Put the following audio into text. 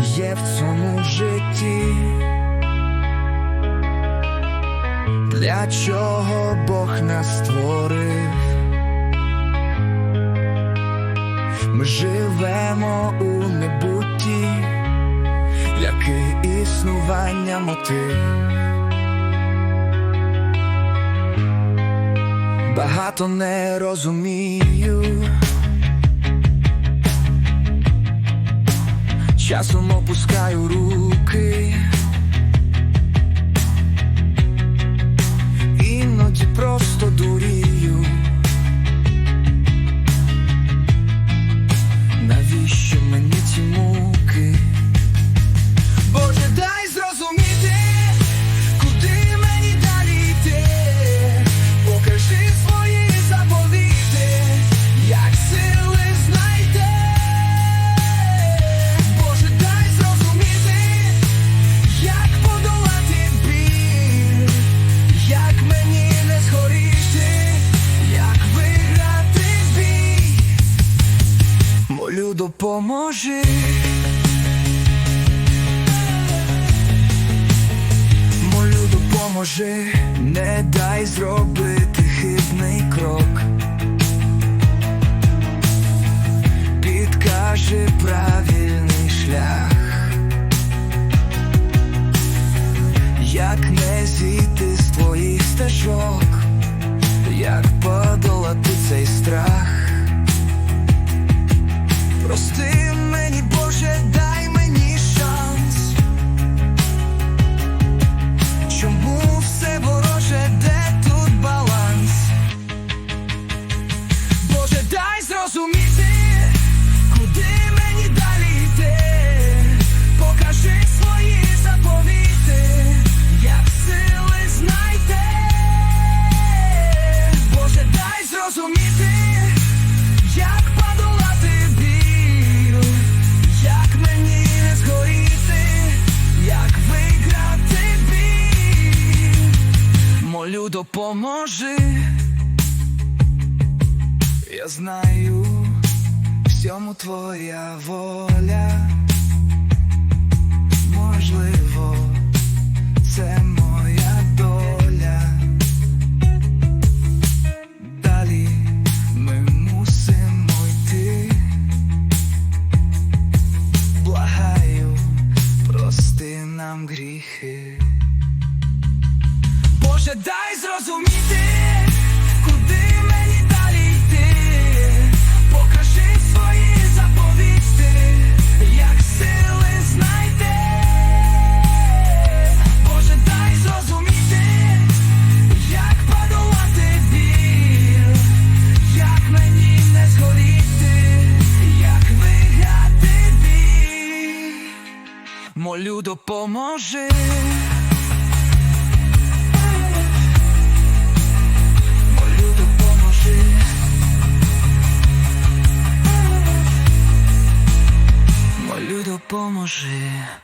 є в цьому житті? Для чого Бог нас створив? Ми живемо у небутті, який існування мотив. Багато не розумію. Часом опускаю руки. Допоможи. Молю, допоможи, не дай зробити хибний крок. Підкажи правильний шлях, як не зійти з твоїх стежок, як подолати цей страх. Допоможи. Я знаю, всьому твоя воля. Можливо, це моя доля. Далі ми мусимо йти. Благаю, прости нам гріхи. Боже, дай зрозуміти, куди мені далі йти. Покажи свої заповісти, як сили знайти. Боже, дай зрозуміти, як подолати біль, як мені не згоріти, як виграти. Молю, допоможи. може.